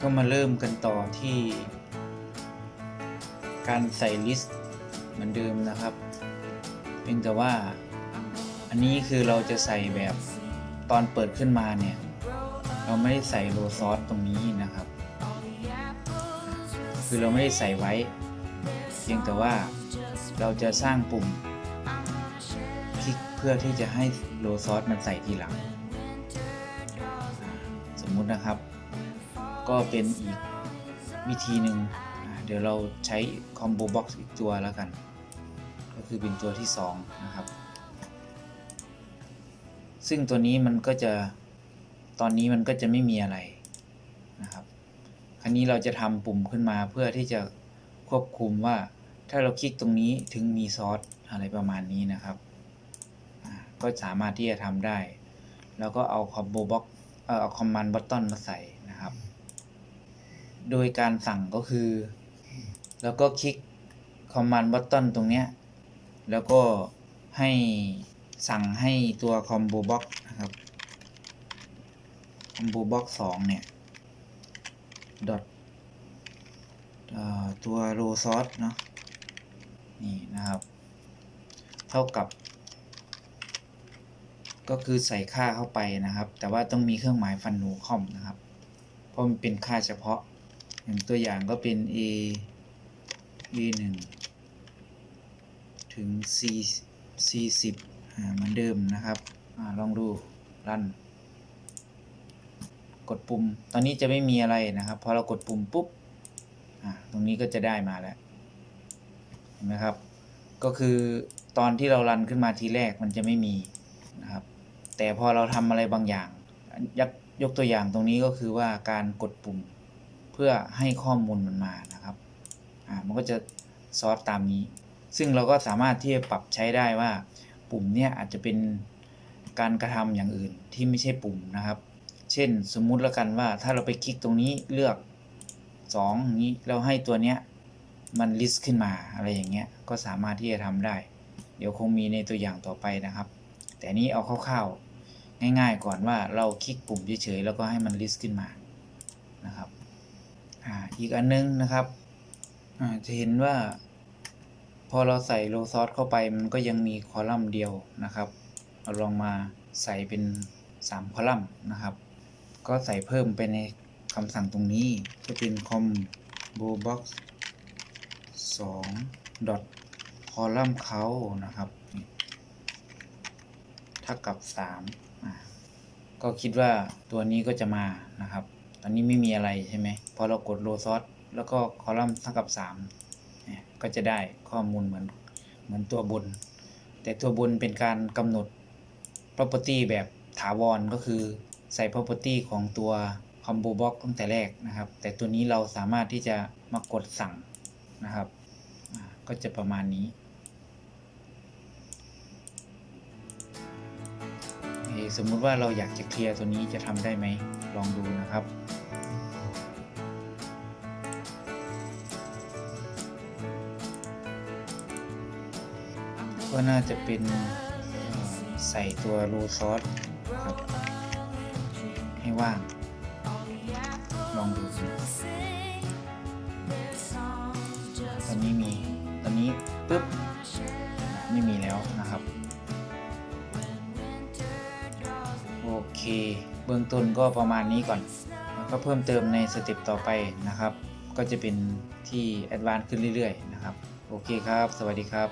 ก็มาเริ่มกันต่อที่ การใส่ลิสต์เหมือนเดิมนะครับ เพียงแต่ว่าอันนี้คือเราจะใส่แบบตอนเปิดขึ้นมาเนี่ย เราไม่ได้ใส่โลซอสตรงนี้นะครับ คือเราไม่ได้ใส่ไว้ เพียงแต่ว่าเราจะสร้างปุ่มคลิกเพื่อที่จะให้โลซอสมันใส่ทีหลัง สมมุตินะครับ ก็เป็นอีกวิธีหนึ่งเดี๋ยวเราใช้คอมโบบ็อกซ์อีกตัวแล้วกัน ก็คือเป็นตัวที่ 2 นะครับ ซึ่งตัวนี้มันก็จะตอนนี้มันก็จะไม่มีอะไรนะครับครั้นี้เราจะทำปุ่มขึ้นมาเพื่อที่จะควบคุมว่าถ้าเราคลิกตรงนี้ถึงมีซอสอะไรประมาณนี้นะครับก็สามารถที่จะทำได้ แล้วก็เอาคอมโบบ็อกเอ่อเอาคอมมานด์บัตตอนมาใส่ โดยการสั่งก็คือ แล้วก็คลิกคอมมานด์บัตตอนตรงเนี้ย แล้วก็ให้สั่งให้ตัวคอมโบบ็อกนะครับคอมโบบ็อกสองเนี่ยดอทตัวโรซอสเนาะนี่นะครับ เท่ากับ ก็คือใส่ค่าเข้าไปนะครับ แต่ว่าต้องมีเครื่องหมายฟันหนูคอมนะครับ เพราะมันเป็นค่าเฉพาะ อย่างตัวอย่างก็เป็น a a 1ถึง c c 10อ่าเหมือนเดิมนะครับอาลองดูรันกดปุ่ม ตอนนี้จะไม่มีอะไรนะครับพอเรากดปุ่มปุ๊บอ่าตรงนี้ก็จะได้มาแล้วเห็นไหมครับ ก็คือตอนที่เรารันขึ้นมาทีแรกมันจะไม่มีนะครับ แต่พอเราทำอะไรบางอย่างยกยกตัวอย่างตรงนี้ก็คือว่าการกดปุ่ม เพื่อให้ข้อมูลมันมานะครับอ่ามันก็จะซอสตามนี้ ซึ่งเราก็สามารถที่จะปรับใช้ได้ว่าปุ่มเนี่ยอาจจะเป็นการกระทำอย่างอื่นที่ไม่ใช่ปุ่มนะครับ เช่นสมมุติแล้วกันว่าถ้าเราไปคลิกตรงนี้เลือก2องนี้เราให้ตัวเนี้ยมันลิสต์ขึ้นมาอะไรอย่างเงี้ยก็สามารถที่จะทำได้ เดี๋ยวคงมีในตัวอย่างต่อไปนะครับ แต่นี้เอาคร่าวๆง่ายๆก่อนว่าเราคลิกปุ่มเฉยๆแล้วก็ให้มันลิสต์ขึ้นมานะครับ อ่าอีกอันนึงนะครับอ่าจะเห็นว่า พอเราใส่โลซอสเข้าไปมันก็ยังมีคอลัมน์เดียวนะครับเราลองมาใส่เป็น 3 คอลัมน์นะครับ ก็ใส่เพิ่มไปในคำสั่งตรงนี้จะเป็น combo box 2 dot column count นะครับเท่ากับ3ก็คิดว่าตัวนี้ก็จะมานะครับ อนนี้ไม่มีอะไรใช่ไหมพอเรากดโลซอสแล้วก็คอลัมน์เท่ากับ3ก็จะได้ข้อมูลเหมือนเหมือนตัวบน แต่ตัวบนเป็นการกำหนด property แบบถาวรก็คือใส่ property ของตัว combo box ตั้งแต่แรกนะครับ แต่ตัวนี้เราสามารถที่จะมากดสั่งนะครับ ก็จะประมาณนี้ สมมุติว่าเราอยากจะเคลียร์ตัวนี้จะทำได้ไหม ลองดูนะครับ ก็น่าจะเป็นใส่ตัวโรซอสครับให้ว่าง ลองดูตอนนี้มีตอนนี้ปุ๊บไม่มีแล้วนะครับ โอเค เบื้องต้นก็ประมาณนี้ก่อน แล้วก็เพิ่มเติมในสเต็ปต่อไปนะครับ ก็จะเป็นที่แอดวานซ์ขึ้นเรื่อยๆนะครับ โอเคครับ สวัสดีครับ